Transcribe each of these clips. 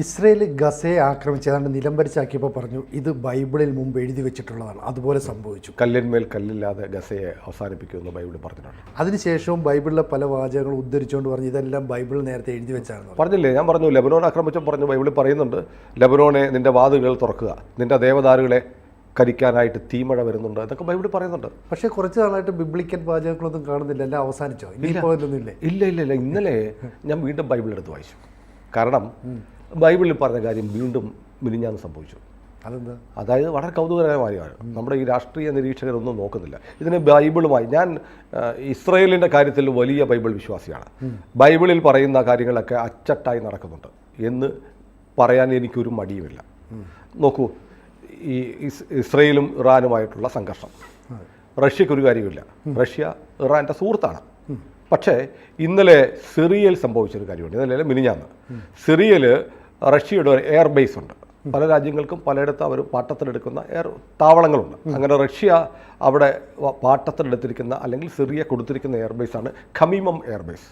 Israel ഗസയെ ആക്രമിച്ച് ഏതാണ്ട് നിലംപരിച്ചാക്കിയപ്പോൾ പറഞ്ഞു ഇത് ബൈബിളിൽ മുമ്പ് എഴുതി വെച്ചിട്ടുള്ളതാണ്. അതുപോലെ സംഭവിച്ചു. കല്ലിന്മേൽ കല്ലില്ലാതെ ഗസയെ അവസാനിപ്പിക്കുമെന്ന് ബൈബിൾ പറഞ്ഞിട്ടുണ്ട്. അതിനുശേഷവും ബൈബിളിലെ പല വാചകങ്ങളും ഉദ്ധരിച്ചുകൊണ്ട് പറഞ്ഞു ഇതെല്ലാം ബൈബിൾ നേരത്തെ എഴുതി വെച്ചായിരുന്നു പറഞ്ഞില്ലേ? ഞാൻ പറഞ്ഞു ലബനോൺ ആക്രമിച്ചപ്പോൾ പറഞ്ഞു ബൈബിളിൽ പറയുന്നുണ്ട് ലബനോനെ നിന്റെ വാതുകൾ തുറക്കുക നിന്റെ ദേവദാരുകളെ കരിക്കാനായിട്ട് തീമഴ വരുന്നുണ്ട് എന്നൊക്കെ ബൈബിൾ പറയുന്നുണ്ട്. പക്ഷേ കുറച്ച് നാളായിട്ട് ബിബ്ലിക്കൽ വാചകങ്ങളൊന്നും കാണുന്നില്ല എല്ലാം അവസാനിച്ചോ? ഇല്ല. ഇല്ല ഇല്ല ഇന്നലെ ഞാൻ വീണ്ടും ബൈബിൾ എടുത്ത് വായിച്ചു. കാരണം ബൈബിളിൽ പറഞ്ഞ കാര്യം വീണ്ടും മിനിഞ്ഞാന്ന് സംഭവിച്ചു. അതെന്താ? അതായത് വളരെ കൗതുകകരമായാണ് നമ്മുടെ ഈ രാഷ്ട്രീയ നിരീക്ഷകരൊന്നും നോക്കുന്നില്ല. ഇതിന് ബൈബിളുമായി ഞാൻ ഇസ്രയേലിന്റെ കാര്യത്തിൽ വലിയ ബൈബിൾ വിശ്വാസിയാണ്. ബൈബിളിൽ പറയുന്ന കാര്യങ്ങളൊക്കെ അച്ചട്ടായി നടക്കുന്നുണ്ട് എന്ന് പറയാൻ എനിക്കൊരു മടിയുമില്ല. നോക്കൂ ഈ ഇസ് ഇസ്രയേലും ഇറാനുമായിട്ടുള്ള സംഘർഷം. റഷ്യക്കൊരു കാര്യമില്ല റഷ്യ ഇറാന്റെ സുഹൃത്താണ്. പക്ഷേ ഇന്നലെ സിറിയയിൽ സംഭവിച്ചൊരു കാര്യമുണ്ട്. ഇന്നലെ മിനിഞ്ഞാന്ന്. സിറിയയിൽ റഷ്യയുടെ ഒരു എയർ ബേസ് ഉണ്ട്. പല രാജ്യങ്ങൾക്കും പലയിടത്തും അവർ പാട്ടത്തിലെടുക്കുന്ന എയർ താവളങ്ങളുണ്ട്. അങ്ങനെ റഷ്യ അവിടെ പാട്ടത്തിലെടുത്തിരിക്കുന്ന അല്ലെങ്കിൽ സിറിയ കൊടുത്തിരിക്കുന്ന എയർബേസാണ് ഖമീമം എയർബേസ്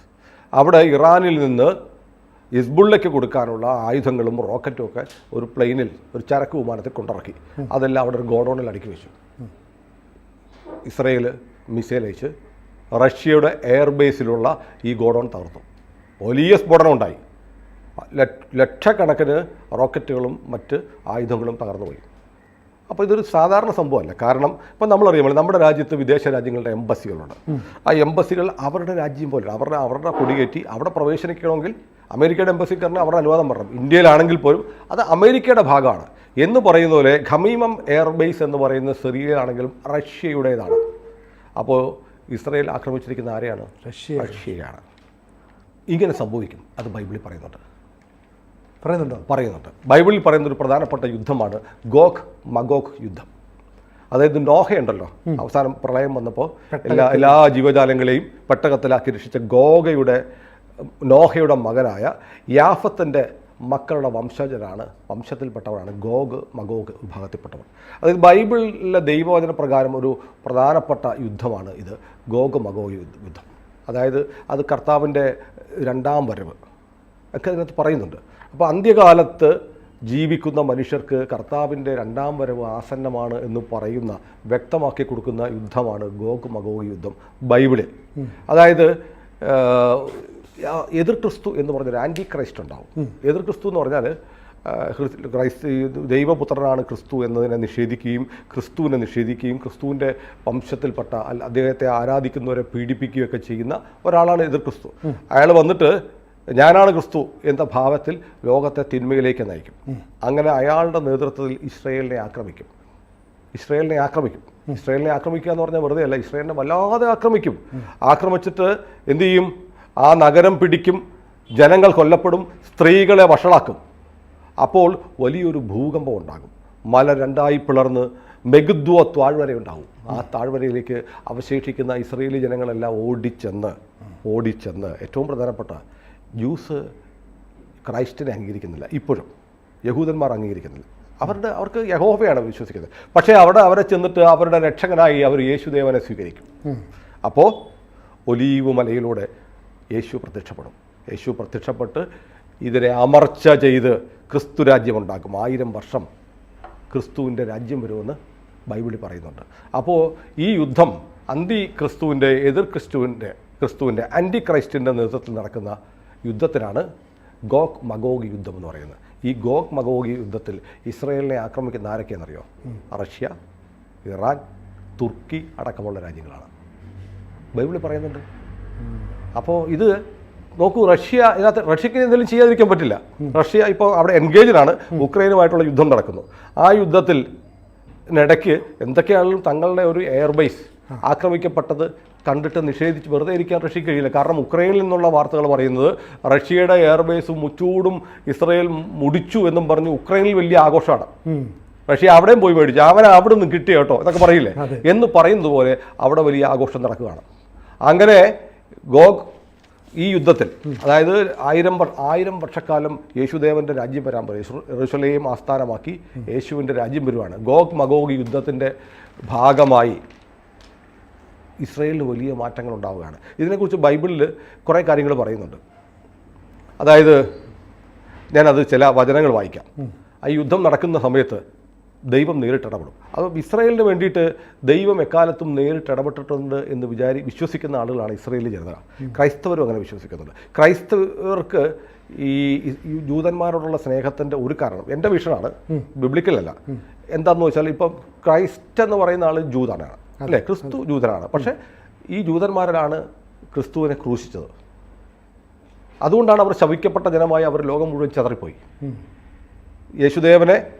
അവിടെ ഇറാനിൽ നിന്ന് ഇസ്ബുള്ളയ്ക്ക് കൊടുക്കാനുള്ള ആയുധങ്ങളും റോക്കറ്റും ഒക്കെ ഒരു പ്ലെയിനിൽ ഒരു ചരക്ക് വിമാനത്തിൽ കൊണ്ടിറക്കി. അതെല്ലാം അവിടെ ഒരു ഗോഡൗണിൽ അടുക്കി വെച്ചു. ഇസ്രയേൽ മിസൈൽ അയച്ച് റഷ്യയുടെ എയർബേസിലുള്ള ഈ ഗോഡൗൺ തകർത്തു. വലിയ സ്ഫോടനം ഉണ്ടായി ലക്ഷക്കണക്കിന് റോക്കറ്റുകളും മറ്റ് ആയുധങ്ങളും തകർന്നു പോയി അപ്പോൾ ഇതൊരു സാധാരണ സംഭവമല്ല. കാരണം ഇപ്പം നമ്മളറിയാമല്ലോ നമ്മുടെ രാജ്യത്ത് വിദേശ രാജ്യങ്ങളുടെ എംബസികളുണ്ട്. ആ എംബസികൾ അവരുടെ രാജ്യം പോലെ അവരുടെ അവരുടെ കൊടികേറ്റി അവിടെ പ്രവേശിക്കണമെങ്കിൽ അമേരിക്കയുടെ എംബസി എംബസിക്കാരന് അവരുടെ അനുവാദം പറയണം. ഇന്ത്യയിലാണെങ്കിൽ പോലും അത് അമേരിക്കയുടെ ഭാഗമാണ്. എന്ന് പറയുന്ന പോലെ ഖമീമം എയർബേസ് എന്ന് പറയുന്ന സിറിയയിലാണെങ്കിലും റഷ്യയുടേതാണ്. അപ്പോൾ ഇസ്രയേൽ ആക്രമിച്ചിരിക്കുന്ന ആരെയാണ്? റഷ്യ. റഷ്യയാണ്. ഇങ്ങനെ സംഭവിക്കും. അത് ബൈബിളിൽ പറയുന്നുണ്ട്. പറയുന്നുണ്ടോ? പറയുന്നുണ്ട്. ബൈബിളിൽ പറയുന്ന ഒരു പ്രധാനപ്പെട്ട യുദ്ധമാണ് ഗോഖ് മഗോഖ് യുദ്ധം. അതായത് നോഹയുണ്ടല്ലോ. അവസാനം പ്രളയം വന്നപ്പോൾ എല്ലാ എല്ലാ ജീവജാലങ്ങളെയും പെട്ടകത്തിലാക്കി രക്ഷിച്ച ഗോഗയുടെ നോഹയുടെ മകനായ യാഫത്തിന്റെ മക്കളുടെ വംശജരാണ് വംശത്തിൽപ്പെട്ടവരാണ് ഗോഗ് മഗോഗ് വിഭാഗത്തിൽപ്പെട്ടവർ. അതായത് ബൈബിളിലെ ദൈവവചന പ്രകാരം ഒരു പ്രധാനപ്പെട്ട യുദ്ധമാണ് ഇത് ഗോഗ് മഗോഗ് യുദ്ധം. അതായത് അത് കർത്താവിന്റെ രണ്ടാം വരവ്. ഒക്കെ അതിനകത്ത് പറയുന്നുണ്ട്. അപ്പോൾ അന്ത്യകാലത്ത് ജീവിക്കുന്ന മനുഷ്യർക്ക് കർത്താവിന്റെ രണ്ടാം വരവ് ആസന്നമാണ് എന്ന് പറയുന്ന വ്യക്തമാക്കി കൊടുക്കുന്ന യുദ്ധമാണ് ഗോഗ് മഗോഗ് യുദ്ധം ബൈബിളിൽ. അതായത് എതിർ ക്രിസ്തു എന്ന് പറഞ്ഞൊരു ആന്റി ക്രൈസ്റ്റ് ഉണ്ടാവും എതിർ ക്രിസ്തു എന്ന് പറഞ്ഞാൽ ആഹ്, ദൈവപുത്രനാണ് ക്രിസ്തു എന്നതിനെ നിഷേധിക്കുകയും ക്രിസ്തുവിനെ നിഷേധിക്കുകയും ക്രിസ്തുവിന്റെ വംശത്തിൽപ്പെട്ട അദ്ദേഹത്തെ ആരാധിക്കുന്നവരെ പീഡിപ്പിക്കുകയൊക്കെ ചെയ്യുന്ന ഒരാളാണ് എതിർ ക്രിസ്തു. അയാൾ വന്നിട്ട് ഞാനാണ് ക്രിസ്തു എന്ന ഭാവത്തിൽ ലോകത്തെ തിന്മയിലേക്ക് നയിക്കും. അങ്ങനെ അയാളുടെ നേതൃത്വത്തിൽ ഇസ്രയേലിനെ ആക്രമിക്കും. ഇസ്രയേലിനെ ആക്രമിക്കും. ഇസ്രയേലിനെ ആക്രമിക്കുക എന്ന് പറഞ്ഞാൽ വെറുതെ അല്ല ഇസ്രയേലിനെ വല്ലാതെ ആക്രമിക്കും. ആക്രമിച്ചിട്ട് എന്തു ചെയ്യും? ആ നഗരം പിടിക്കും ജനങ്ങൾ കൊല്ലപ്പെടും സ്ത്രീകളെ വഷളാക്കും. അപ്പോൾ വലിയൊരു ഭൂകമ്പം ഉണ്ടാകും. മല രണ്ടായി പിളർന്ന് മെഗുദ്വ താഴ്വര ഉണ്ടാകും ആ താഴ്വരയിലേക്ക് അവശേഷിക്കുന്ന ഇസ്രയേലി ജനങ്ങളെല്ലാം ഓടിച്ചെന്ന് ഓടിച്ചെന്ന് ഏറ്റവും പ്രധാനപ്പെട്ട ജ്യൂസ് ക്രൈസ്റ്റിനെ അംഗീകരിക്കുന്നില്ല ഇപ്പോഴും. യഹൂദന്മാർ അംഗീകരിക്കുന്നില്ല. അവരുടെ അവർക്ക് യഹോവയാണ് വിശ്വസിക്കുന്നത്. പക്ഷേ അവിടെ അവരെ ചെന്നിട്ട് അവരുടെ രക്ഷകനായി അവർ യേശുദേവനെ സ്വീകരിക്കും. അപ്പോൾ ഒലീവ് മലയിലൂടെ യേശു പ്രത്യക്ഷപ്പെടും. യേശു പ്രത്യക്ഷപ്പെട്ട് ഇതിനെ അമർച്ച ചെയ്ത് ക്രിസ്തു രാജ്യമുണ്ടാക്കും ആയിരം വർഷം ക്രിസ്തുവിന്റെ രാജ്യം വരുമെന്ന് ബൈബിളിൽ പറയുന്നുണ്ട്. അപ്പോൾ ഈ യുദ്ധം അന്തി ക്രിസ്തുവിന്റെ എതിർ ക്രിസ്തുവിന്റെ ക്രിസ്തുവിന്റെ ആന്റി ക്രൈസ്റ്റിന്റെ നേതൃത്വത്തിൽ നടക്കുന്ന യുദ്ധത്തിനാണ് ഗോക് മഗോഗ് യുദ്ധം എന്ന് പറയുന്നത്. ഈ ഗോക് മഗോഗ് യുദ്ധത്തിൽ ഇസ്രയേലിനെ ആക്രമിക്കുന്ന ആരൊക്കെയെന്നറിയോ റഷ്യ ഇറാൻ തുർക്കി അടക്കമുള്ള രാജ്യങ്ങളാണ്. ബൈബിളിൽ പറയുന്നുണ്ട്. അപ്പോൾ ഇത് നോക്കൂ റഷ്യ ഇതിനകത്ത് റഷ്യക്ക് എന്തെങ്കിലും ചെയ്യാതിരിക്കാൻ പറ്റില്ല. റഷ്യ ഇപ്പോൾ അവിടെ എൻഗേജിലാണ് ഉക്രൈനുമായിട്ടുള്ള യുദ്ധം നടക്കുന്നു. ആ യുദ്ധത്തിൽ ഇടയ്ക്ക് എന്തൊക്കെയാണെങ്കിലും തങ്ങളുടെ ഒരു എയർബേസ് ആക്രമിക്കപ്പെട്ടത് കണ്ടിട്ട് നിഷേധിച്ച് വെറുതെ ഇരിക്കാൻ റഷ്യക്ക് കഴിയില്ല കാരണം ഉക്രൈനിൽ നിന്നുള്ള വാർത്തകൾ പറയുന്നത് റഷ്യയുടെ എയർബേസ് മുച്ചൂടും ഇസ്രയേൽ മുടിച്ചു എന്നും പറഞ്ഞ് ഉക്രൈനിൽ വലിയ ആഘോഷമാണ്. റഷ്യ അവിടെയും പോയി മേടിച്ചു. അവനെ അവിടെ നിന്ന് കിട്ടിയ കേട്ടോ എന്നൊക്കെ പറയില്ലേ? എന്ന് പറയുന്നത് പോലെ അവിടെ വലിയ ആഘോഷം നടക്കുകയാണ്. അങ്ങനെ ഗോഗ് ഈ യുദ്ധത്തിൽ അതായത് ആയിരം ആയിരം വർഷക്കാലം യേശുദേവന്റെ രാജ്യം വരാൻ പറയും ആസ്ഥാനമാക്കി യേശുവിന്റെ രാജ്യം വരുവാണ്. ഗോഗ് മഗോഗ് യുദ്ധത്തിന്റെ ഭാഗമായി ഇസ്രയേലിന് വലിയ മാറ്റങ്ങൾ ഉണ്ടാവുകയാണ്. ഇതിനെക്കുറിച്ച് ബൈബിളിൽ കുറേ കാര്യങ്ങൾ പറയുന്നുണ്ട്. അതായത് ഞാനത് ചില വചനങ്ങൾ വായിക്കാം. ആ യുദ്ധം നടക്കുന്ന സമയത്ത് ദൈവം നേരിട്ടിടപെടും അത് ഇസ്രയേലിന് വേണ്ടിയിട്ട് ദൈവം എക്കാലത്തും നേരിട്ട് ഇടപെട്ടിട്ടുണ്ട് എന്ന് വിചാരി വിശ്വസിക്കുന്ന ആളുകളാണ് ഇസ്രയേലി ജനത. ക്രൈസ്തവരും അങ്ങനെ വിശ്വസിക്കുന്നുണ്ട്. ക്രൈസ്തവർക്ക് ഈ ജൂതന്മാരോടുള്ള സ്നേഹത്തിന്റെ ഒരു കാരണം എന്റെ വിഷനാണ് ബിബ്ലിക്കലല്ല. എന്താണെന്ന് വെച്ചാൽ ഇപ്പം ക്രൈസ്റ്റ് എന്ന് പറയുന്ന ആൾ ജൂതനാണ് അല്ലേ? ക്രിസ്തു ജൂതനാണ്. പക്ഷേ ഈ ജൂതന്മാരിലാണ് ക്രിസ്തുവിനെ ക്രൂശിച്ചത്. അതുകൊണ്ടാണ് അവർ ശവിക്കപ്പെട്ട ജനമായി അവർ ലോകം മുഴുവൻ ചെതറിപ്പോയി. യേശുദേവനെ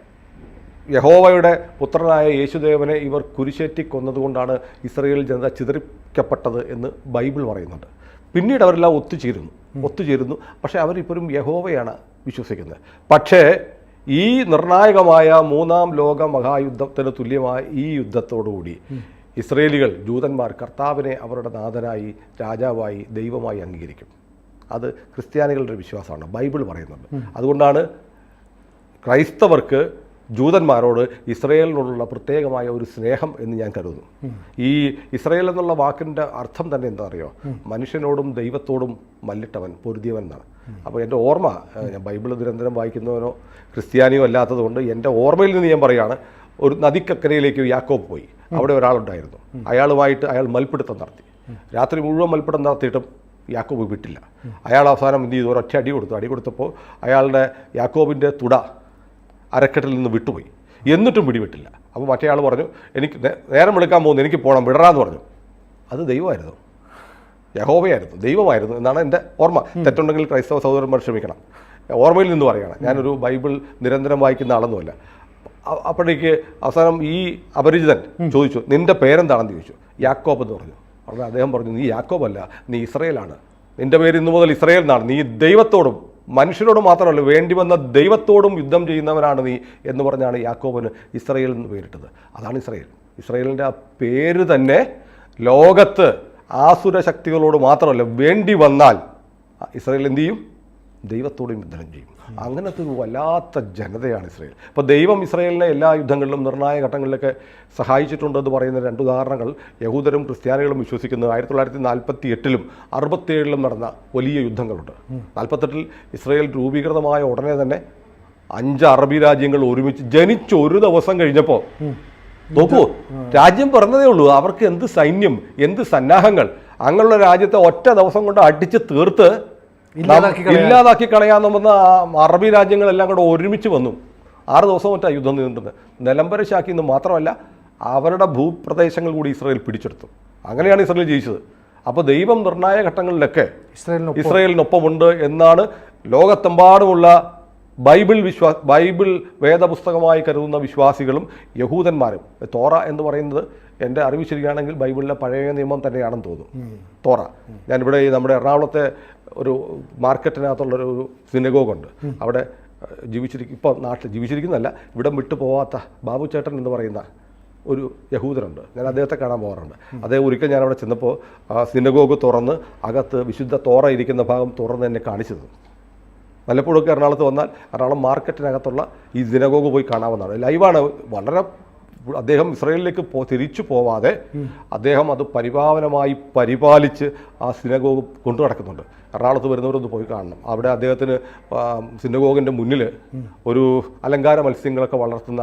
യഹോവയുടെ പുത്രനായ യേശുദേവനെ ഇവർ കുരിശേറ്റി കൊന്നതുകൊണ്ടാണ് ഇസ്രയേൽ ജനത ചിതറിക്കപ്പെട്ടത് എന്ന് ബൈബിൾ പറയുന്നുണ്ട്. പിന്നീട് അവരെല്ലാം ഒത്തുചേരുന്നു. ഒത്തുചേരുന്നു. പക്ഷേ അവരിപ്പോഴും യഹോവയാണ് വിശ്വസിക്കുന്നത്. പക്ഷേ ഈ നിർണായകമായ മൂന്നാം ലോക മഹായുദ്ധത്തിന് തുല്യമായ ഈ യുദ്ധത്തോടുകൂടി ഇസ്രയേലികൾ ജൂതന്മാർ കർത്താവിനെ അവരുടെ നാഥനായി രാജാവായി ദൈവമായി അംഗീകരിക്കും. അത് ക്രിസ്ത്യാനികളുടെ വിശ്വാസമാണ്. ബൈബിൾ പറയുന്നത് അതുകൊണ്ടാണ് ക്രൈസ്തവർക്ക് ജൂതന്മാരോട് ഇസ്രയേലിനോടുള്ള പ്രത്യേകമായ ഒരു സ്നേഹം എന്ന് ഞാൻ കരുതുന്നു. ഈ ഇസ്രയേൽ എന്നുള്ള വാക്കിന്റെ അർത്ഥം തന്നെ എന്താ അറിയോ? മനുഷ്യനോടും ദൈവത്തോടും മല്ലിട്ടവൻ പൊരുതിയവൻ എന്നാണ്. അപ്പോൾ എന്റെ ഓർമ്മ ഞാൻ ബൈബിൾ നിരന്തരം വായിക്കുന്നവനോ ക്രിസ്ത്യാനിയോ അല്ലാത്തതുകൊണ്ട് എന്റെ ഓർമ്മയിൽ നിന്ന് ഞാൻ പറയുകയാണ് ഒരു നദിക്കക്കരയിലേക്ക് യാക്കോബ് പോയി. അവിടെ ഒരാളുണ്ടായിരുന്നു. അയാളുമായിട്ട് അയാൾ മൽപ്പിടുത്തം നടത്തി. രാത്രി മുഴുവൻ മൽപ്പിടുത്തം നടത്തിയിട്ടും യാക്കോബ് വിട്ടില്ല. അയാൾ അവസാനം എന്ത് ചെയ്തു? ഒരൊറ്റ അടി കൊടുത്തു. അടി കൊടുത്തപ്പോൾ അയാളുടെ യാക്കോബിന്റെ തുട അരക്കെട്ടിൽ നിന്ന് വിട്ടുപോയി. എന്നിട്ടും പിടിവിട്ടില്ല അപ്പോൾ മറ്റേ ആൾ പറഞ്ഞു എനിക്ക് നേരം എടുക്കാൻ പോകുന്നു. എനിക്ക് പോകണം വിടറാന്ന് പറഞ്ഞു. അത് ദൈവമായിരുന്നു. യഹോവയായിരുന്നു. ദൈവമായിരുന്നു എന്നാണ് എന്റെ ഓർമ്മ. തെറ്റുണ്ടെങ്കിൽ ക്രൈസ്തവ സഹോദരന്മാർ ക്ഷമിക്കണം. ഓർമ്മയിൽ നിന്ന് പറയുകയാണ് ഞാനൊരു ബൈബിൾ നിരന്തരം വായിക്കുന്ന ആളൊന്നുമല്ല. അപ്പോഴേക്ക് അവസാനം ഈ അപരിചിതൻ ചോദിച്ചു നിന്റെ പേരെന്താണെന്ന് ചോദിച്ചു. യാക്കോബ് എന്ന് പറഞ്ഞു. അപ്പോൾ അദ്ദേഹം പറഞ്ഞു നീ യാക്കോബല്ല നീ ഇസ്രയേലാണ്. നിന്റെ പേര് ഇന്നു മുതൽ ഇസ്രയേൽ എന്നാണ്. നീ ദൈവത്തോടും മനുഷ്യരോട് മാത്രമല്ല വേണ്ടി വന്ന ദൈവത്തോടും യുദ്ധം ചെയ്യുന്നവനാണ് നീ എന്ന് പറഞ്ഞാണ് യാക്കോബന് ഇസ്രയേൽ എന്ന് പേരിട്ടത്. അതാണ് ഇസ്രയേൽ. ഇസ്രയേലിന്റെ ആ പേര് തന്നെ ലോകത്ത് ആസുര ശക്തികളോട് മാത്രമല്ല വേണ്ടി വന്നാൽ ഇസ്രയേൽ എന്ത് ചെയ്യും? ദൈവത്തോടും യുദ്ധം ചെയ്യും. അങ്ങനത്തെ ഒരു വല്ലാത്ത ജനതയാണ് ഇസ്രയേൽ. അപ്പോൾ ദൈവം ഇസ്രയേലിനെ എല്ലാ യുദ്ധങ്ങളിലും നിർണായക ഘട്ടങ്ങളിലൊക്കെ സഹായിച്ചിട്ടുണ്ടെന്ന് പറയുന്ന രണ്ട് ഉദാഹരണങ്ങൾ യഹൂദരും ക്രിസ്ത്യാനികളും വിശ്വസിക്കുന്നത് ആയിരത്തി തൊള്ളായിരത്തി നാൽപ്പത്തി എട്ടിലും അറുപത്തിയേഴിലും നടന്ന വലിയ യുദ്ധങ്ങളുണ്ട്. നാൽപ്പത്തെട്ടിൽ ഇസ്രയേൽ രൂപീകൃതമായ ഉടനെ തന്നെ അഞ്ച് അറബി രാജ്യങ്ങൾ ഒരുമിച്ച് ജനിച്ച് ഒരു ദിവസം കഴിഞ്ഞപ്പോൾ നോക്കൂ രാജ്യം പറഞ്ഞതേ ഉള്ളൂ. അവർക്ക് എന്ത് സൈന്യം എന്ത് സന്നാഹങ്ങൾ അങ്ങനെയുള്ള രാജ്യത്തെ ഒറ്റ ദിവസം കൊണ്ട് അടിച്ച് തീർത്ത് ഇല്ലാതാക്കി വന്ന അറബി രാജ്യങ്ങളെല്ലാം കൂടെ ഒരുമിച്ച് വന്നു. ആറ് ദിവസം മറ്റാ യുദ്ധം നീണ്ടുന്നത് നിലംബരശാക്കി എന്ന് മാത്രമല്ല അവരുടെ ഭൂപ്രദേശങ്ങൾ കൂടി ഇസ്രായേൽ പിടിച്ചെടുത്തു. അങ്ങനെയാണ് ഇസ്രായേൽ ജയിച്ചത്. അപ്പോൾ ദൈവം നിർണായക ഘട്ടങ്ങളിലൊക്കെ ഇസ്രായേലിനൊപ്പം. ഇസ്രയേലിനൊപ്പമുണ്ട് എന്നാണ് ലോകത്തെമ്പാടുമുള്ള ബൈബിൾ വിശ്വാ ബൈബിൾ വേദപുസ്തകമായി കരുതുന്ന വിശ്വാസികളും യഹൂദന്മാരും. തോറ എന്ന് പറയുന്നത് എന്റെ അറിവ് ശരിയാണെങ്കിൽ ബൈബിളിലെ പഴയ നിയമം തന്നെയാണെന്ന് തോന്നുന്നു. തോറ. ഞാനിവിടെ നമ്മുടെ എറണാകുളത്തെ ഒരു മാർക്കറ്റിനകത്തുള്ളൊരു സിനഗോഗുണ്ട്. അവിടെ ജീവിച്ചിരിക്കും ഇപ്പോൾ നാട്ടിൽ ജീവിച്ചിരിക്കുന്നതല്ല ഇവിടെ വിട്ടു പോവാത്ത ബാബു ചേട്ടൻ എന്ന് പറയുന്ന ഒരു യഹൂദനുണ്ട്. ഞാൻ അദ്ദേഹത്തെ കാണാൻ പോകാറുണ്ട്. അദ്ദേഹം ഒരിക്കൽ ഞാൻ അവിടെ ചെന്നപ്പോൾ ആ സിനഗോഗ് തുറന്ന് അകത്ത് വിശുദ്ധ തോറ ഇരിക്കുന്ന ഭാഗം തുറന്ന് എന്നെ കാണിച്ചു തന്നു. വല്ലപ്പോഴൊക്കെ എറണാകുളത്ത് വന്നാൽ എറണാകുളം മാർക്കറ്റിനകത്തുള്ള ഈ സിനഗോഗ് പോയി കാണാവുന്നതാണ്. ലൈവാണ്. വളരെ അദ്ദേഹം ഇസ്രയേലിലേക്ക് പോ തിരിച്ചു പോവാതെ അദ്ദേഹം അത് പരിപാവനമായി പരിപാലിച്ച് ആ സിനഗോഗ് കൊണ്ടു നടക്കുന്നുണ്ട്. എറണാകുളത്ത് വരുന്നവരൊന്ന് പോയി കാണണം. അവിടെ അദ്ദേഹത്തിന് സിന്നഗോഗിന്റെ സിനഗോഗിന്റെ മുന്നിൽ ഒരു അലങ്കാര മത്സ്യങ്ങളൊക്കെ വളർത്തുന്ന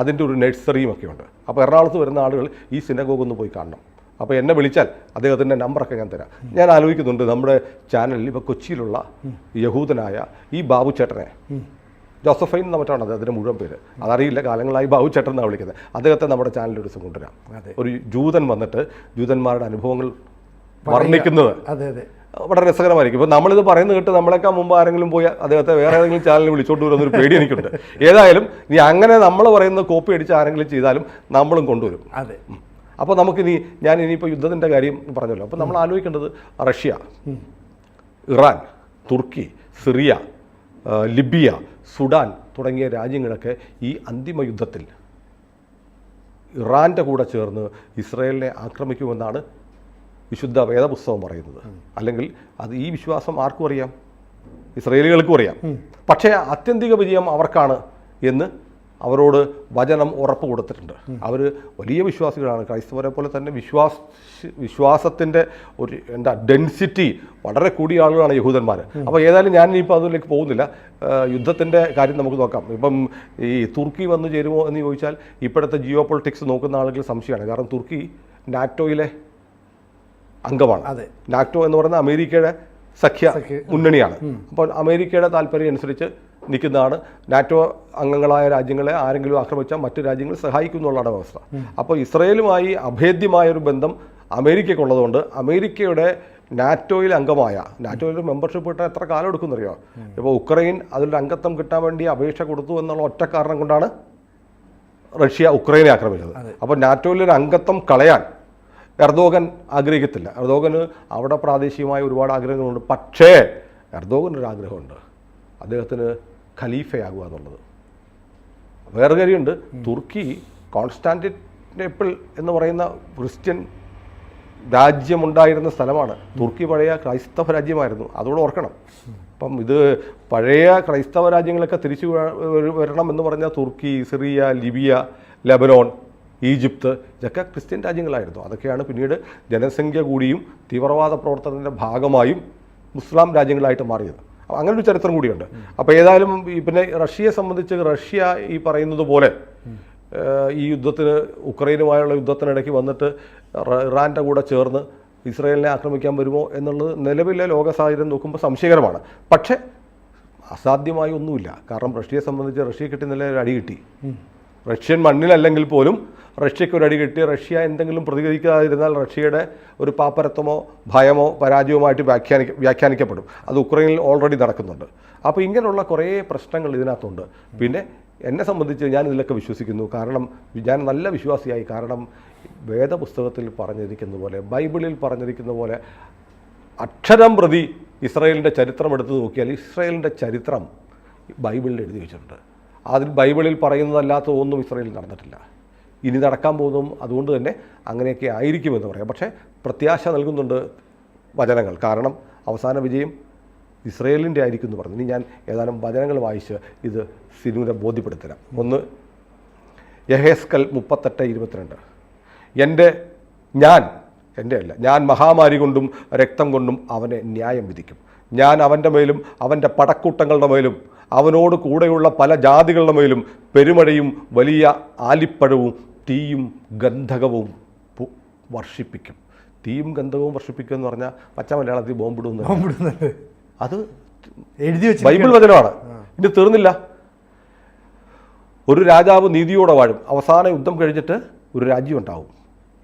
അതിന്റെ ഒരു നഴ്സറിയും ഒക്കെ ഉണ്ട്. അപ്പോൾ എറണാകുളത്ത് വരുന്ന ആളുകൾ ഈ സിനഗോഗ് ഒന്ന് പോയി കാണണം. അപ്പോൾ എന്നെ വിളിച്ചാൽ അദ്ദേഹത്തിന്റെ നമ്പറൊക്കെ ഞാൻ തരാം. ഞാൻ ആലോചിക്കുന്നുണ്ട് നമ്മുടെ ചാനലിൽ ഇപ്പോൾ കൊച്ചിയിലുള്ള യഹൂദനായ ഈ ബാബു ചേട്ടനെ. ജോസഫൈൻ എന്ന മറ്റാണ് അദ്ദേഹത്തിന്റെ മുഴുവൻ പേര്. അതറിയില്ല കാലങ്ങളായി ബാബു ചേട്ടൻ എന്നാണ് വിളിക്കുന്നത്. അദ്ദേഹത്തെ നമ്മുടെ ചാനലിൽ ഒരു ദിവസം കൊണ്ടുവരാം. ഒരു ജൂതൻ വന്നിട്ട് ജൂതന്മാരുടെ അനുഭവങ്ങൾ വർണിക്കുന്നത്. അതെ അതെ. വളരെ രസകരമായിരിക്കും. ഇപ്പോൾ നമ്മളിത് പറയുന്നത് കേട്ട് നമ്മളെക്കാൾ മുമ്പ് ആരെങ്കിലും പോയി അദ്ദേഹത്തെ വേറെ ഏതെങ്കിലും ചാനലിൽ വിളിച്ചോണ്ട് വരുന്നൊരു പേടി എനിക്കുണ്ട്. ഏതായാലും ഇനി അങ്ങനെ നമ്മൾ പറയുന്ന കോപ്പി അടിച്ച് ആരെങ്കിലും ചെയ്താലും നമ്മളും കൊണ്ടുവരും. അതെ. അപ്പോൾ നമുക്കിനി ഞാൻ ഇനിയിപ്പോൾ യുദ്ധത്തിന്റെ കാര്യം പറഞ്ഞല്ലോ. അപ്പോൾ നമ്മൾ ആലോചിക്കേണ്ടത് Russia Iran Turkey Syria Libya Sudan തുടങ്ങിയ രാജ്യങ്ങളൊക്കെ ഈ അന്തിമ യുദ്ധത്തിൽ ഇറാന്റെ കൂടെ ചേർന്ന് ഇസ്രയേലിനെ ആക്രമിക്കുമെന്നാണ് വിശുദ്ധ വേദപുസ്തകം പറയുന്നത്. അല്ലെങ്കിൽ അത് ഈ വിശ്വാസം ആർക്കും അറിയാം? ഇസ്രയേലികൾക്കും അറിയാം. പക്ഷേ അത്യന്തിക വിജയം അവർക്കാണ് എന്ന് അവരോട് വചനം ഉറപ്പ് കൊടുത്തിട്ടുണ്ട്. അവർ വലിയ വിശ്വാസികളാണ്. ക്രൈസ്തവരെ പോലെ തന്നെ വിശ്വാസ വിശ്വാസത്തിന്റെ ഒരു എന്താ ഡെൻസിറ്റി വളരെ കൂടിയ ആളുകളാണ് യഹൂദന്മാർ. അപ്പോൾ ഏതായാലും ഞാൻ ഇനിയിപ്പോൾ അതിലേക്ക് പോകുന്നില്ല. യുദ്ധത്തിന്റെ കാര്യം നമുക്ക് നോക്കാം. ഇപ്പം ഈ തുർക്കി വന്നു ചേരുമോ എന്ന് ചോദിച്ചാൽ ഇപ്പോഴത്തെ ജിയോ പൊളിറ്റിക്സ് നോക്കുന്ന ആളുകൾ സംശയമാണ്. കാരണം തുർക്കി നാറ്റോയിലെ അംഗമാണ്. അതെ. നാറ്റോ എന്ന് പറയുന്ന അമേരിക്കയുടെ സഖ്യ. മുന്നണിയാണ്. അപ്പോൾ അമേരിക്കയുടെ താല്പര്യം അനുസരിച്ച് നിൽക്കുന്നതാണ്. നാറ്റോ അംഗങ്ങളായ രാജ്യങ്ങളെ ആരെങ്കിലും ആക്രമിച്ചാൽ മറ്റു രാജ്യങ്ങൾ സഹായിക്കും എന്നുള്ളതാണ് വ്യവസ്ഥ. അപ്പോൾ ഇസ്രയേലുമായി അഭേദ്യമായ ഒരു ബന്ധം അമേരിക്കയ്ക്കുള്ളതുകൊണ്ട് അമേരിക്കയുടെ നാറ്റോയിൽ അംഗമായ നാറ്റോയിൽ മെമ്പർഷിപ്പ് കിട്ടാൻ എത്ര കാലം എടുക്കുമെന്നറിയോ? ഇപ്പോൾ ഉക്രൈൻ അതിൽ അംഗത്വം കിട്ടാൻ വേണ്ടി അപേക്ഷ കൊടുത്തു എന്നുള്ള ഒറ്റ കാരണം കൊണ്ടാണ് റഷ്യ ഉക്രൈനെ ആക്രമിച്ചത്. അപ്പോൾ നാറ്റോയിൽ ഒരു അംഗത്വം കളയാൻ എർദോഗൻ ആഗ്രഹിക്കത്തില്ല. എർദോഗന് അവിടെ പ്രാദേശികമായ ഒരുപാട് ആഗ്രഹങ്ങളുണ്ട്. പക്ഷേ എർദോഗനൊരു ആഗ്രഹമുണ്ട്. അദ്ദേഹത്തിന് ഖലീഫയാകുക എന്നുള്ളത്. വേറെ കാര്യമുണ്ട്. തുർക്കി കോൺസ്റ്റാന്റിനേപ്പിൾ എന്ന് പറയുന്ന ക്രിസ്ത്യൻ രാജ്യമുണ്ടായിരുന്ന സ്ഥലമാണ്. തുർക്കി പഴയ ക്രൈസ്തവ രാജ്യമായിരുന്നു. അതോട് ഓർക്കണം. അപ്പം ഇത് പഴയ ക്രൈസ്തവ രാജ്യങ്ങളൊക്കെ തിരിച്ചു വരണം എന്ന് പറഞ്ഞാൽ Turkey Syria Libya Lebanon Egypt ഇതൊക്കെ ക്രിസ്ത്യൻ രാജ്യങ്ങളായിരുന്നു. അതൊക്കെയാണ് പിന്നീട് ജനസംഖ്യ കൂടിയും തീവ്രവാദ പ്രവർത്തനത്തിന്റെ ഭാഗമായും മുസ്ലാം രാജ്യങ്ങളായിട്ട് മാറിയത്. അപ്പോൾ അങ്ങനെ ഒരു ചരിത്രം കൂടിയുണ്ട്. അപ്പോൾ ഏതായാലും പിന്നെ റഷ്യയെ സംബന്ധിച്ച് റഷ്യ ഈ പറയുന്നത് പോലെ ഈ യുദ്ധത്തിന് ഉക്രൈനുമായുള്ള യുദ്ധത്തിനിടയ്ക്ക് വന്നിട്ട് ഇറാന്റെ കൂടെ ചേർന്ന് ഇസ്രായേലിനെ ആക്രമിക്കാൻ വരുമോ എന്നുള്ളത് നിലവിലെ ലോക സാഹചര്യം നോക്കുമ്പോൾ സംശയകരമാണ്. പക്ഷേ അസാധ്യമായി ഒന്നുമില്ല. കാരണം റഷ്യയെ സംബന്ധിച്ച് റഷ്യ കിട്ടി ഒരു അടി കിട്ടി. റഷ്യൻ മണ്ണിലല്ലെങ്കിൽ പോലും റഷ്യയ്ക്ക് ഒരു അടി കിട്ടി. റഷ്യ എന്തെങ്കിലും പ്രതികരിക്കാതിരുന്നാൽ റഷ്യയുടെ ഒരു പാപ്പരത്വമോ ഭയമോ പരാജയവുമായിട്ട് വ്യാഖ്യാനി വ്യാഖ്യാനിക്കപ്പെടും. അത് ഉക്രൈനിൽ ഓൾറെഡി നടക്കുന്നുണ്ട്. അപ്പോൾ ഇങ്ങനെയുള്ള കുറേ പ്രശ്നങ്ങൾ ഇതിനകത്തുണ്ട്. പിന്നെ എന്നെ സംബന്ധിച്ച് ഞാൻ ഇതിലൊക്കെ വിശ്വസിക്കുന്നു. കാരണം ഞാൻ നല്ല വിശ്വാസിയായി. കാരണം വേദപുസ്തകത്തിൽ പറഞ്ഞിരിക്കുന്ന പോലെ ബൈബിളിൽ പറഞ്ഞിരിക്കുന്ന പോലെ അക്ഷരം പ്രതി ഇസ്രയേലിന്റെ ചരിത്രം എടുത്തു നോക്കിയാൽ ഇസ്രയേലിന്റെ ചരിത്രം ബൈബിളിൽ എഴുതി വെച്ചിട്ടുണ്ട്. അതിൽ ബൈബിളിൽ പറയുന്നതല്ലാത്ത ഒന്നും ഇസ്രായേലിൽ നടന്നിട്ടില്ല. ഇനി നടക്കാൻ പോകുന്നതും അതുകൊണ്ട് തന്നെ അങ്ങനെയൊക്കെ ആയിരിക്കുമെന്ന് പറയാം. പക്ഷേ പ്രത്യാശ നൽകുന്നുണ്ട് വചനങ്ങൾ. കാരണം അവസാന വിജയം ഇസ്രയേലിന്റെ ആയിരിക്കും എന്ന് പറഞ്ഞു. ഇനി ഞാൻ ഏതാനും വചനങ്ങൾ വായിച്ച് ഇത് സിനുവിനെ ബോധ്യപ്പെടുത്തരാം. ഒന്ന് യഹേസ്കൽ മുപ്പത്തെട്ട് ഇരുപത്തിരണ്ട്. എന്റെ ഞാൻ എന്റെ അല്ല ഞാൻ മഹാമാരി കൊണ്ടും രക്തം കൊണ്ടും അവനെ ന്യായം വിധിക്കും. ഞാൻ അവന്റെ മേലും അവന്റെ പടക്കൂട്ടങ്ങളുടെ മേലും അവനോട് കൂടെയുള്ള പല ജാതികളുടെ മേലും പെരുമഴയും വലിയ ആലിപ്പഴവും തീയും ഗന്ധകവും വർഷിപ്പിക്കും. തീയും ഗന്ധകവും വർഷിപ്പിക്കും എന്ന് പറഞ്ഞാൽ പച്ച മലയാളത്തിൽ ബോംബിടുന്നു അത് എഴുതി വെച്ച് ബൈബിൾ വചനമാണ്. ഇനി തീർന്നില്ല. ഒരു രാജാവ് നീതിയോടെ വാഴും. അവസാന യുദ്ധം കഴിഞ്ഞിട്ട് ഒരു രാജ്യം ഉണ്ടാവും.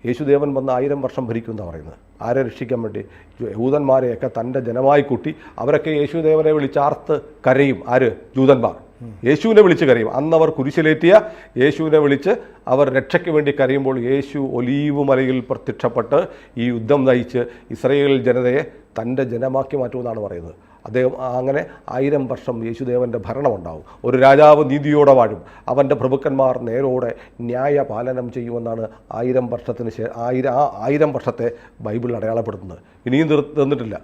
യേശുദേവൻ വന്ന് ആയിരം വർഷം ഭരിക്കും എന്നാണ് പറയുന്നത്. ആരെ രക്ഷിക്കാൻ വേണ്ടി? യൂതന്മാരെയൊക്കെ തന്റെ ജനമായി കൂട്ടി അവരൊക്കെ യേശുദേവനെ വിളിച്ചാർത്ത് കരയും. ആര്? ജൂതന്മാർ. യേശുവിനെ വിളിച്ച് കരയും. അന്ന് അവർ കുരിശിലേറ്റിയ യേശുവിനെ വിളിച്ച് അവർ രക്ഷയ്ക്ക് വേണ്ടി കരയുമ്പോൾ യേശു ഒലീവ് മലയിൽ പ്രത്യക്ഷപ്പെട്ട് ഈ യുദ്ധം നയിച്ച് ഇസ്രയേൽ ജനതയെ തന്റെ ജനമാക്കി മാറ്റുമെന്നാണ് പറയുന്നത്. അദ്ദേഹം അങ്ങനെ ആയിരം വർഷം യേശുദേവന്റെ ഭരണമുണ്ടാവും. ഒരു രാജാവ് നീതിയോടെ വാഴും. അവന്റെ പ്രഭുക്കന്മാർ നേരോടെ ന്യായ പാലനം ചെയ്യുമെന്നാണ് ആയിരം വർഷത്തിന് ശേ ആയിരം ആ ആയിരം വർഷത്തെ ബൈബിൾ അടയാളപ്പെടുത്തുന്നത്. ഇനിയും തീർ തീർന്നിട്ടില്ല.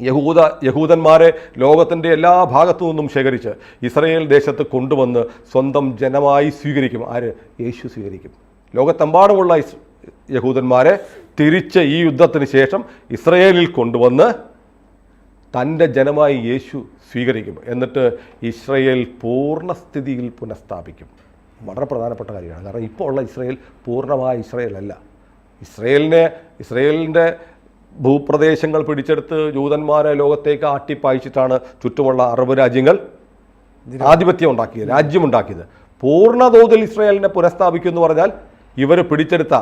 യഹൂദ യഹൂദന്മാരെ ലോകത്തിന്റെ എല്ലാ ഭാഗത്തു നിന്നും ശേഖരിച്ച് ഇസ്രയേൽ ദേശത്ത് കൊണ്ടുവന്ന് സ്വന്തം ജനമായി സ്വീകരിക്കും. ആര്? യേശു സ്വീകരിക്കും. ലോകത്തെമ്പാടുമുള്ള യഹൂദന്മാരെ തിരിച്ച് ഈ യുദ്ധത്തിന് ശേഷം ഇസ്രയേലിൽ കൊണ്ടുവന്ന് തന്റെ ജനമായി യേശു സ്വീകരിക്കും. എന്നിട്ട് ഇസ്രയേൽ പൂർണസ്ഥിതിയിൽ പുനഃസ്ഥാപിക്കും. വളരെ പ്രധാനപ്പെട്ട കാര്യമാണ്. കാരണം ഇപ്പോൾ ഉള്ള ഇസ്രയേൽ പൂർണമായ ഇസ്രയേൽ അല്ല ഇസ്രയേലിനെ ഇസ്രയേലിന്റെ ഭൂപ്രദേശങ്ങൾ പിടിച്ചെടുത്ത് ജൂതന്മാരെ ലോകത്തേക്ക് ആട്ടിപ്പായിച്ചിട്ടാണ് ചുറ്റുമുള്ള അറബ് രാജ്യങ്ങൾ ആധിപത്യം ഉണ്ടാക്കിയത് രാജ്യമുണ്ടാക്കിയത് പൂർണ തോതിൽ ഇസ്രയേലിനെ പുനഃസ്ഥാപിക്കും എന്ന് പറഞ്ഞാൽ ഇവർ പിടിച്ചെടുത്ത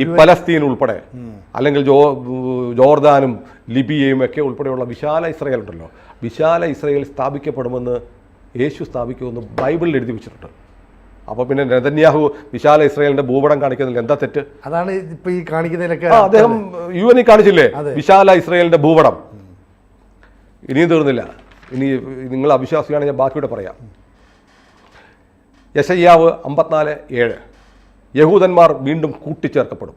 ഈ പലസ്തീൻ ഉൾപ്പെടെ അല്ലെങ്കിൽ ജോ ജോർദാനും ലിബിയയും ഒക്കെ ഉൾപ്പെടെയുള്ള വിശാല ഇസ്രയേൽ ഉണ്ടല്ലോ വിശാല ഇസ്രയേൽ സ്ഥാപിക്കപ്പെടുമെന്ന് യേശു സ്ഥാപിക്കുമെന്ന് ബൈബിളിൽ എഴുതി വെച്ചിട്ടുണ്ട്. അപ്പോൾ പിന്നെ നെതന്യാഹു വിശാല ഇസ്രായേലിന്റെ ഭൂപടം കാണിക്കുന്നില്ല എന്താ തെറ്റ്? അതാണ് ഇപ്പൊ ഈ കാണിക്കുന്നതിലൊക്കെ അദ്ദേഹം യു എൻ കാണിച്ചില്ലേ? വിശാല ഇസ്രായേലിന്റെ ഭൂപടം. ഇനിയും തീർന്നില്ല. ഇനി നിങ്ങൾ അവിശ്വാസിയാണ് ഞാൻ ബാക്കിയൂടെ പറയാം. യശയ്യാവ് അമ്പത്തിനാല് ഏഴ്. യഹൂദന്മാർ വീണ്ടും കൂട്ടിച്ചേർക്കപ്പെടും.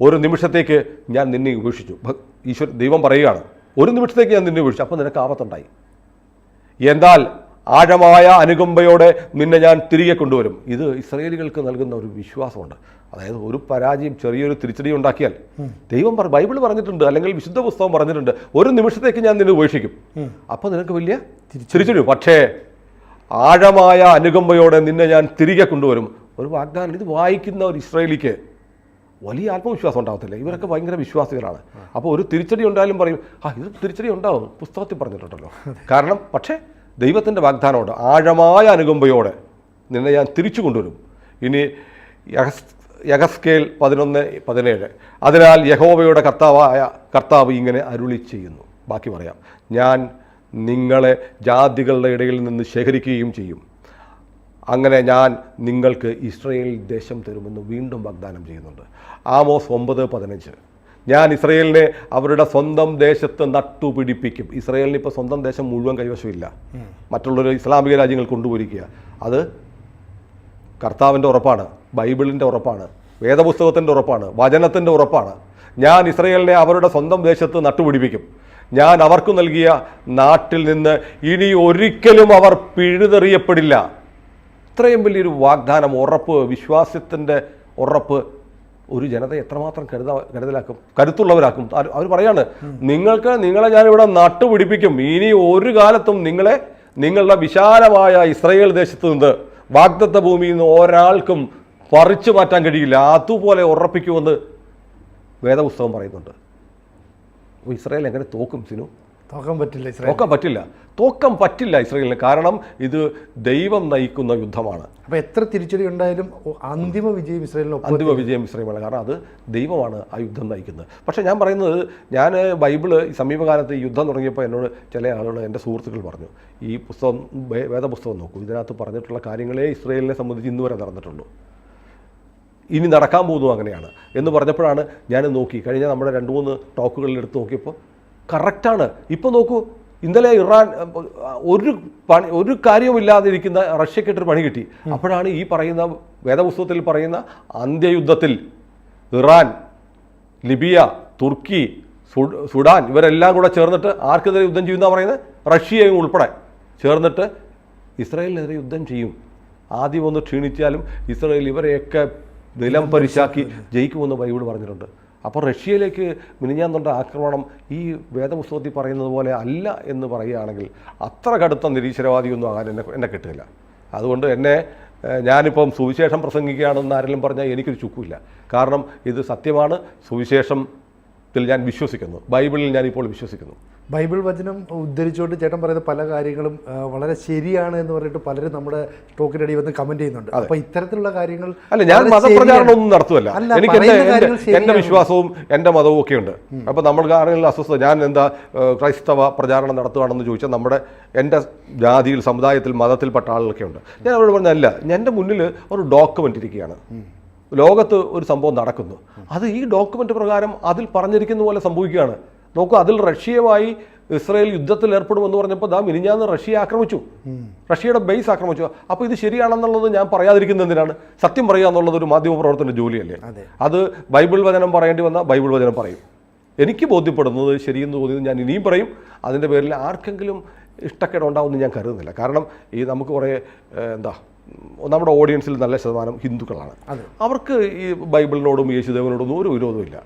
ഒരു നിമിഷത്തേക്ക് ഞാൻ നിന്നെ ഉപേക്ഷിച്ചു. ഈശ്വര ദൈവം പറയുകയാണ് ഒരു നിമിഷത്തേക്ക് ഞാൻ നിന്നെ ഉപേക്ഷിച്ചു. അപ്പോൾ നിനക്ക് ആപത്തുണ്ടായി. എന്നാൽ ആഴമായ അനുകമ്പയോടെ നിന്നെ ഞാൻ തിരികെ കൊണ്ടുവരും. ഇത് ഇസ്രയേലികൾക്ക് നൽകുന്ന ഒരു വിശ്വാസമുണ്ട്. അതായത് ഒരു പരാജയം ചെറിയൊരു തിരിച്ചടി ഉണ്ടാക്കിയാൽ ദൈവം പറ ബൈബിൾ പറഞ്ഞിട്ടുണ്ട് അല്ലെങ്കിൽ വിശുദ്ധ പുസ്തകം പറഞ്ഞിട്ടുണ്ട്. ഒരു നിമിഷത്തേക്ക് ഞാൻ നിന്നെ ഉപേക്ഷിക്കും. അപ്പോൾ നിനക്ക് വലിയ തിരിച്ചടി. പക്ഷേ ആഴമായ അനുകമ്പയോടെ നിന്നെ ഞാൻ തിരികെ കൊണ്ടുവരും. ഒരു വാഗ്ദാനം. ഇത് വായിക്കുന്ന ഒരു ഇസ്രയേലിക്ക് വലിയ ആത്മവിശ്വാസം ഉണ്ടാകത്തില്ല ഇവരൊക്കെ ഭയങ്കര വിശ്വാസികളാണ്. അപ്പോൾ ഒരു തിരിച്ചടി ഉണ്ടായാലും പറയും ആ ഇത് തിരിച്ചടി ഉണ്ടാവും. പുസ്തകത്തിൽ പറഞ്ഞിട്ടുണ്ടല്ലോ. കാരണം പക്ഷേ ദൈവത്തിന്റെ വാഗ്ദാനമുണ്ട്. ആഴമായ അനുകമ്പയോടെ നിന്നെ ഞാൻ തിരിച്ചു കൊണ്ടുവരും. ഇനി യഹസ് യഹസ്കേൽ പതിനൊന്ന് പതിനേഴ്. അതിനാൽ യഹോവയുടെ കർത്താവായ കർത്താവ് ഇങ്ങനെ അരുളി ചെയ്യുന്നു. ബാക്കി പറയാം. ഞാൻ നിങ്ങളെ ജാതികളുടെ ഇടയിൽ നിന്ന് ശേഖരിക്കുകയും ചെയ്യും. അങ്ങനെ ഞാൻ നിങ്ങൾക്ക് ഇസ്രയേൽ ദേശം തരുമെന്ന് വീണ്ടും വാഗ്ദാനം ചെയ്യുന്നുണ്ട്. ആമോസ് ഒമ്പത് പതിനഞ്ച്. ഞാൻ ഇസ്രയേലിനെ അവരുടെ സ്വന്തം ദേശത്ത് നട്ടുപിടിപ്പിക്കും. ഇസ്രയേലിന് ഇപ്പോൾ സ്വന്തം ദേശം മുഴുവൻ കൈവശമില്ല. മറ്റുള്ളൊരു ഇസ്ലാമിക രാജ്യങ്ങൾ കൊണ്ടുപോയിരിക്കുക. അത് കർത്താവിന്റെ ഉറപ്പാണ് ബൈബിളിന്റെ ഉറപ്പാണ് വേദപുസ്തകത്തിന്റെ ഉറപ്പാണ് വചനത്തിന്റെ ഉറപ്പാണ്. ഞാൻ ഇസ്രയേലിനെ അവരുടെ സ്വന്തം ദേശത്ത് നട്ടുപിടിപ്പിക്കും. ഞാൻ അവർക്ക് നൽകിയ നാട്ടിൽ നിന്ന് ഇനി ഒരിക്കലും അവർ പിഴുതെറിയപ്പെടില്ല. ഇത്രയും വലിയൊരു വാഗ്ദാനം ഉറപ്പ് വിശ്വാസത്തിന്റെ ഉറപ്പ് ഒരു ജനത എത്രമാത്രം കരുത കരുതലാക്കും കരുത്തുള്ളവരാക്കും. അവർ- പറയാണ് നിങ്ങൾക്ക് നിങ്ങളെ ഞാൻ ഇവിടെ നട്ടുപിടിപ്പിക്കും. ഇനി ഒരു കാലത്തും നിങ്ങളെ നിങ്ങളുടെ വിശാലമായ ഇസ്രയേൽ ദേശത്ത് നിന്ന് വാഗ്ദത്ത ഭൂമിയിൽ നിന്ന് ഒരാൾക്കും പറിച്ചു മാറ്റാൻ കഴിയില്ല. അതുപോലെ ഉറപ്പിക്കുമെന്ന് വേദപുസ്തകം പറയുന്നുണ്ട്. അപ്പോൾ ഇസ്രയേൽ എങ്ങനെ തോക്കും സിനു? തോക്കാൻ പറ്റില്ല തോക്കാൻ പറ്റില്ല. തോക്കാൻ പറ്റില്ല ഇസ്രയേലിന്. കാരണം ഇത് ദൈവം നയിക്കുന്ന യുദ്ധമാണ്. അപ്പോൾ എത്ര തിരിച്ചടി ഉണ്ടായാലും അന്തിമ വിജയം ഇസ്രായേലിന് ഒപ്പം അന്തിമ വിജയം ഇസ്രയേലാണ് കാരണം അത് ദൈവമാണ് ആ യുദ്ധം നയിക്കുന്നത്. പക്ഷേ ഞാൻ പറയുന്നത് ഞാൻ ബൈബിൾ ഈ സമീപകാലത്ത് യുദ്ധം തുടങ്ങിയപ്പോൾ എന്നോട് ചില ആളുകൾ എന്റെ സുഹൃത്തുക്കൾ പറഞ്ഞു. ഈ പുസ്തകം വേദപുസ്തകം നോക്കൂ. ഇതിനകത്ത് പറഞ്ഞിട്ടുള്ള കാര്യങ്ങളെ ഇസ്രയേലിനെ സംബന്ധിച്ച് ഇന്ന് വരെ നടന്നിട്ടുള്ളൂ. ഇനി നടക്കാൻ പോകുന്നു അങ്ങനെയാണ് എന്ന് പറഞ്ഞപ്പോഴാണ് ഞാൻ നോക്കി. കഴിഞ്ഞ നമ്മുടെ രണ്ട് മൂന്ന് ടോക്കുകളിൽ എടുത്ത് നോക്കിയപ്പോൾ കറക്റ്റാണ്. ഇപ്പോൾ നോക്കൂ ഇന്നലെ ഇറാൻ ഒരു പണി ഒരു കാര്യവുമില്ലാതിരിക്കുന്ന റഷ്യക്കിട്ടൊരു പണി കിട്ടി. അപ്പോഴാണ് ഈ പറയുന്ന വേദപുസ്തകത്തിൽ പറയുന്ന അന്ത്യയുദ്ധത്തിൽ ഇറാൻ ലിബിയ തുർക്കി സുഡാൻ ഇവരെല്ലാം കൂടെ ചേർന്നിട്ട് ആർക്കെതിരെ യുദ്ധം ചെയ്യുന്ന പറയുന്നത്? റഷ്യയും ഉൾപ്പെടെ ചേർന്നിട്ട് ഇസ്രായേലിനെതിരെ യുദ്ധം ചെയ്യും. ആദ്യം ഒന്ന് ക്ഷീണിച്ചാലും ഇസ്രായേൽ ഇവരെയൊക്കെ നിലം പരിശാക്കി ജയിക്കുമെന്ന് ബൈബിൾ പറഞ്ഞിട്ടുണ്ട്. അപ്പോൾ റഷ്യയിലേക്ക് മിനിഞ്ഞാന്നുണ്ട ആക്രമണം ഈ വേദപുസ്തകത്തിൽ പറയുന്നത് പോലെ അല്ല എന്ന് പറയുകയാണെങ്കിൽ അത്ര കടുത്ത നിരീശ്വരവാദിയൊന്നും ആകാൻ എന്നെ എന്നെ കിട്ടില്ല. അതുകൊണ്ട് എന്നെ ഞാനിപ്പം സുവിശേഷം പ്രസംഗിക്കുകയാണെന്ന് ആരെങ്കിലും പറഞ്ഞാൽ എനിക്കൊരു ചുക്കുമില്ല. കാരണം ഇത് സത്യമാണ്. സുവിശേഷത്തിൽ ഞാൻ വിശ്വസിക്കുന്നു. ബൈബിളിൽ ഞാനിപ്പോൾ വിശ്വസിക്കുന്നു. ബൈബിൾ വചനം ഉദ്ധരിച്ചുകൊണ്ട് ചേട്ടൻ പറയുന്ന പല കാര്യങ്ങളും വളരെ ശരിയാണ് എന്ന് പറഞ്ഞിട്ട് പലരും നമ്മുടെ ടോക്കിനടി വന്ന് കമന്റ് ചെയ്യുന്നുണ്ട്. അപ്പൊ ഇത്തരത്തിലുള്ള കാര്യങ്ങൾ അല്ല ഞാൻ മതപ്രചാരണം ഒന്നും നടത്തുമല്ല എനിക്ക് ശരിയാണ്. വിശ്വാസവും എന്റെ മതവും ഒക്കെ ഉണ്ട് അപ്പൊ നമ്മൾ ആരെങ്കിലും അസ്വസ്ഥ ഞാൻ എന്താ ക്രൈസ്തവ പ്രചാരണം നടത്തുകയാണെന്ന് ചോദിച്ചാൽ നമ്മുടെ എന്റെ ജാതിയിൽ സമുദായത്തിൽ മതത്തിൽപ്പെട്ട ആളുകളൊക്കെ ഉണ്ട് ഞാൻ അവരോട് പറഞ്ഞല്ല എന്റെ മുന്നിൽ ഒരു ഡോക്യുമെന്റ് ഇരിക്കുകയാണ്. ലോകത്ത് ഒരു സംഭവം നടക്കുന്നു. അത് ഈ ഡോക്യുമെന്റ് പ്രകാരം അതിൽ പറഞ്ഞിരിക്കുന്ന പോലെ സംഭവിക്കുകയാണ്. നോക്കൂ അതിൽ റഷ്യയുമായി ഇസ്രായേൽ യുദ്ധത്തിൽ ഏർപ്പെടുമെന്ന് പറഞ്ഞപ്പോൾ ദാ മിനിഞ്ഞാന്ന് റഷ്യ ആക്രമിച്ചു. റഷ്യയുടെ ബേസ് ആക്രമിച്ചു. അപ്പോൾ ഇത് ശരിയാണെന്നുള്ളത് ഞാൻ പറയാതിരിക്കുന്നത് എന്തിനാണ്? സത്യം പറയുക എന്നുള്ളത് ഒരു മാധ്യമ പ്രവർത്തന ജോലിയല്ലേ? അതെ. ബൈബിൾ വചനം പറയേണ്ടി വന്നാൽ ബൈബിൾ വചനം പറയും. എനിക്ക് ബോധ്യപ്പെടുന്നത് ശരിയെന്ന് തോന്നിയത് ഞാൻ ഇനിയും പറയും. അതിന്റെ പേരിൽ ആർക്കെങ്കിലും ഇഷ്ടക്കേട് ഉണ്ടാവുമെന്ന് ഞാൻ കരുതുന്നില്ല. കാരണം ഈ നമുക്ക് കുറേ എന്താ നമ്മുടെ ഓഡിയൻസിൽ നല്ല ശതമാനം ഹിന്ദുക്കളാണ്. അവർക്ക് ഈ ബൈബിളിനോടും യേശുദേവനോടൊന്നും ഒരു വിരോധമില്ല.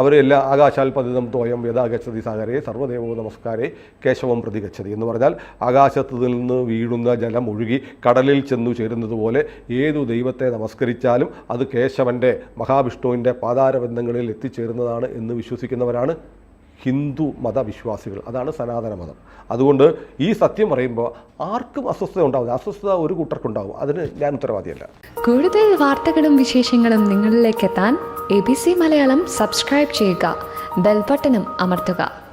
അവരെല്ലാം ആകാശാൽ പതിതം തോയം യഥാഗച്ഛതി സാഗരേ സർവദേവോ നമസ്കാരേ കേശവം പ്രതിഗച്ഛതി എന്ന് പറഞ്ഞാൽ ആകാശത്തു നിന്ന് വീഴുന്ന ജലം ഒഴുകി കടലിൽ ചെന്നു ചേരുന്നത് പോലെ ഏതു ദൈവത്തെ നമസ്കരിച്ചാലും അത് കേശവന്റെ മഹാവിഷ്ണുവിന്റെ പാതാരബന്ധങ്ങളിൽ എത്തിച്ചേരുന്നതാണ് എന്ന് വിശ്വസിക്കുന്നവരാണ് ഹിന്ദു മതവിശ്വാസികൾ. അതാണ് സനാതന മതം. അതുകൊണ്ട് ഈ സത്യം പറയുമ്പോൾ ആർക്കും അസ്വസ്ഥത ഉണ്ടാവില്ല. അസ്വസ്ഥത ഒരു കൂട്ടർക്കുണ്ടാവും. അതിന് ഞാൻ ഉത്തരവാദിയല്ല. കൂടുതൽ വാർത്തകളും വിശേഷങ്ങളും നിങ്ങളിലേക്ക് എത്താൻ A B C Malayalam subscribe ചെയ്യുക. ബെൽബട്ടനും അമർത്തുക.